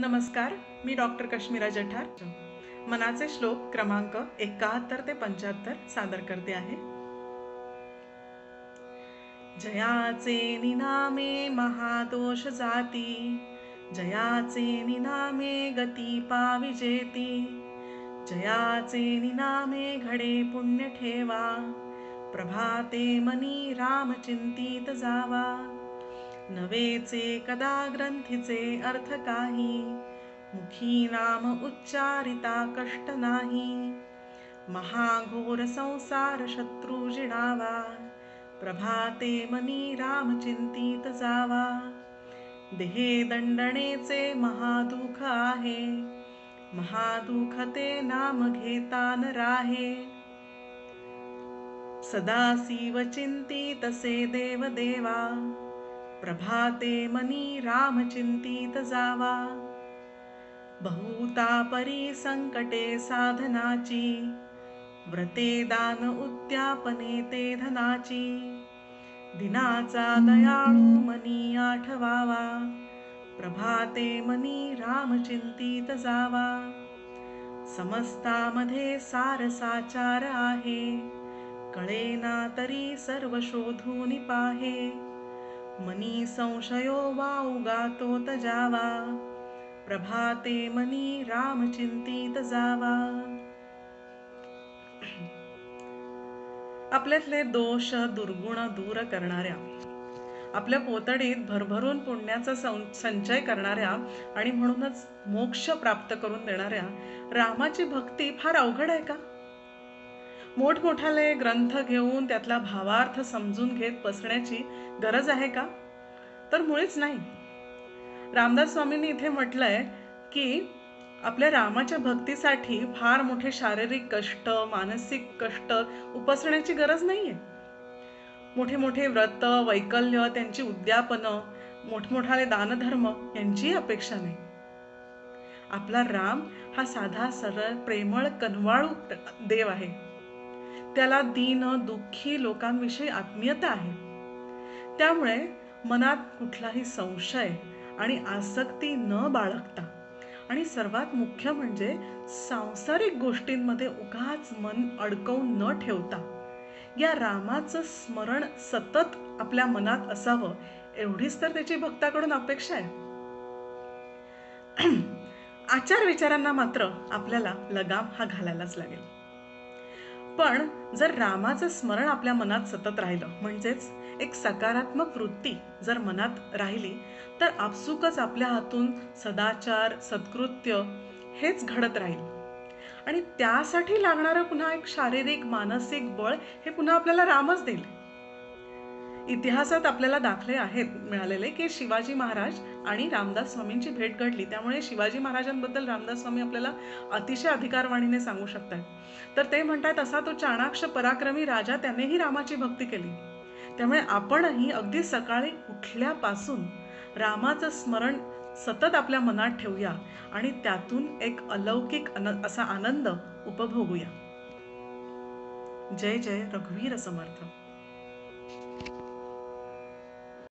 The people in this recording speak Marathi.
नमस्कार मी डॉक्टर कश्मीरा जठार. मनाचे श्लोक क्रमांक एकाहत्तर ते पंच्याहत्तर सादर करते आहे. जयाचे निनामे महादोष जाती जयाचे निनामे गती पाविजेती जयाचे निनामे घडे पुण्य ठेवा प्रभाते मनी राम चिंतित जावा नवेचे कदा ग्रंथीचे अर्थ काही? मुखी नाम उच्चारिता कष्ट नाही. महाघोर संसार शत्रू जिणावा. प्रभाते मनी राम चिंतित जावा. देहे दंडणेचे महादुःख आहे. महादुख ते नाम घेता न राहे. सदा शिव चिंतितसे देव देवा. प्रभाते मनी रामचिंतीत जावा। बहुता परी संकटे साधनाची व्रते दान उद्यापने ते धनाची। दिनाचा दयाळू मनी आठवावा प्रभाते मनी रामचिंतीत जावा। समस्तामध्ये सार साचार आहे कळेना तरी सर्व शोधून पाहे। मनी संशयो वाउगा तो तजावा प्रभाते मनी राम चिंतीत जावा। आपल्यातले दोष दुर्गुण दूर करणाऱ्या आपल्या पोतडीत भरभरून पुण्याचा संचय करणाऱ्या आणि म्हणूनच मोक्ष प्राप्त करून देणाऱ्या रामाची भक्ती फार अवघड आहे का? मोठमोठाले ग्रंथ घेऊन त्यातला भावार्थ समजून घेत बसण्याची गरज आहे का? तर मुळीच नाही. रामदास स्वामींनी इथे म्हटलंय की आपल्या रामाच्या भक्तीसाठी फार मोठे शारीरिक कष्ट मानसिक कष्ट उपसण्याची गरज नाहीये. मोठे मोठे व्रत वैकल्य त्यांची उद्यापनं मोठमोठाले दानधर्म यांची अपेक्षा नाही. आपला राम हा साधा सरळ प्रेमळ कनवाळू देव आहे. त्याला दीन दुःखी लोकांविषयी आत्मीयता आहे. त्यामुळे मनात कुठलाही संशय आणि आसक्ती न बाळगता आणि सर्वात मुख्य म्हणजे सांसारिक गोष्टींमध्ये उगाच मन अडकवून न ठेवता या रामाचं स्मरण सतत आपल्या मनात असावं एवढीच तर त्याची भक्ताकडून अपेक्षा आहे. आचार विचारांना मात्र आपल्याला लगाम हा घालायलाच लागेल. पण जर रामाचं स्मरण आपल्या मनात सतत राहिलं म्हणजेच एक सकारात्मक वृत्ती जर मनात राहिली तर आपसुकच आपल्या हातून सदाचार सत्कृत्य हेच घडत राहील. आणि त्यासाठी लागणारं पुन्हा एक शारीरिक मानसिक बळ हे पुन्हा आपल्याला रामच देईल. इतिहासात आपल्याला दाखले आहेत मिळालेले की शिवाजी महाराज आणि रामदास स्वामींची भेट घडली. त्यामुळे शिवाजी महाराजांबद्दल रामदास स्वामी आपल्याला अतिशय अधिकारवाणीने सांगू शकतात तर ते म्हणतात असा तो चाणाक्ष पराक्रमी राजा त्यानेही रामाची भक्ती केली. त्यामुळे आपणही अगदी सकाळी उठल्यापासून रामाचं स्मरण सतत आपल्या मनात ठेवूया आणि त्यातून एक अलौकिक अन असा आनंद उपभोगूया. जय जय रघुवीर समर्थ.